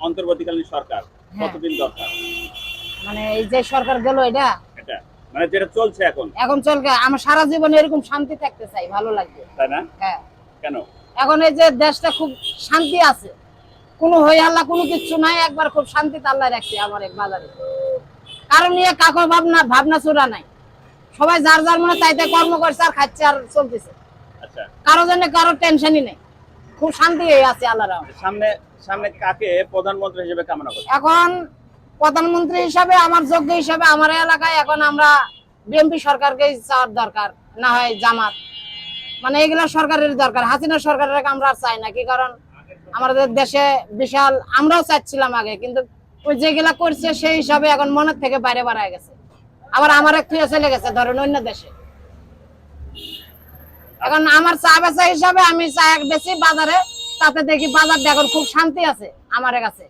অন্তর্বর্তীকালীন সরকার হ্যাঁ। কতদিন দরকার? মানে এই যে সরকার গেল এটা? এটা। মানে যেটা চলছে এখন। এখন চলকে আমার সারা জীবন এরকম শান্তি থাকতে চাই ভালো লাগবে। তাই না? হ্যাঁ। কেন? এখন এই যে দেশটা খুব শান্তি আছে। কোনো হই আল্লাহ কোনো কিছু নাই একবার খুব শান্তিতে আল্লাহ রাখছে আমার এক বাজারে। কারণ নিয়ে কাকো ভাবনা ভাবনা চূড়া নাই। সবাই যার যার মনে তাই তাই কর্ম করছে আর খাচ্ছে আর চলতেছে। আচ্ছা। কারও জন্য কারও টেনশনই নেই। খুব শান্তি আছে আল্লাহ রহমতে। সামনে সামনে কাকে প্রধানমন্ত্রী হিসেবে কামনা করছে এখন প্রধানমন্ত্রী হিসাবে আমার যোগ্য হিসাবে আমার এলাকায় এখন আমরা বিএনপি সরকারকেই চাওয়ার দরকার না হয় জামাত। মানে এগুলা সরকারের দরকার হাসিনা সরকারের আমরা আর চাই না কি কারণ আমাদের দেশে বিশাল আমরাও চাচ্ছিলাম আগে কিন্তু ওই যেগুলা করছে সেই হিসাবে এখন মনের থেকে বাইরে বাড়ায় গেছে। আবার আমার একটু থুয়ে চলে গেছে ধরেন অন্য দেশে। এখন আমার চা বেচা হিসাবে আমি চা এক বেশি বাজারে, তাতে দেখি বাজারটা এখন খুব শান্তি আছে আমার কাছে।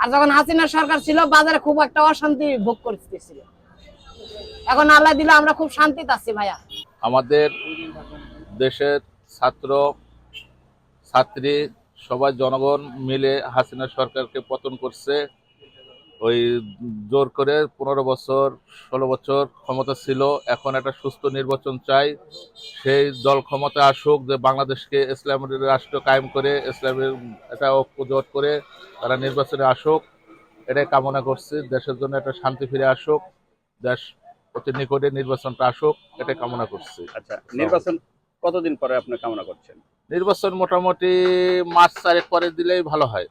আর যখন হাসিনা সরকার ছিল, বাজারে খুব একটা অশান্তি ভোগ করতেছিল এখন আল্লাহ দিলে আমরা খুব শান্তিতে আছি ভাইয়া। আমাদের দেশের ছাত্র, ছাত্রী, সবাই জনগণ মিলে হাসিনা সরকারকে পতন করছে। ওই জোর করে পনেরো বছর ষোলো বছর ক্ষমতা ছিল। এখন একটা সুস্থ নির্বাচন চাই। সেই দল ক্ষমতা আসুক যে বাংলাদেশকে ইসলামের রাষ্ট্র কায়েম করে ইসলামের একটা ঐক্য জোট করে তারা নির্বাচনে আসুক। এটাই কামনা করছি। দেশের জন্য একটা শান্তি ফিরে আসুক। দেশ অতি নিকটে নির্বাচনটা আসুক এটাই কামনা করছি। আচ্ছা নির্বাচন কতদিন পরে আপনি কামনা করছেন? নির্বাচন মোটামুটি মার্চ চারেক পরে দিলেই ভালো হয়।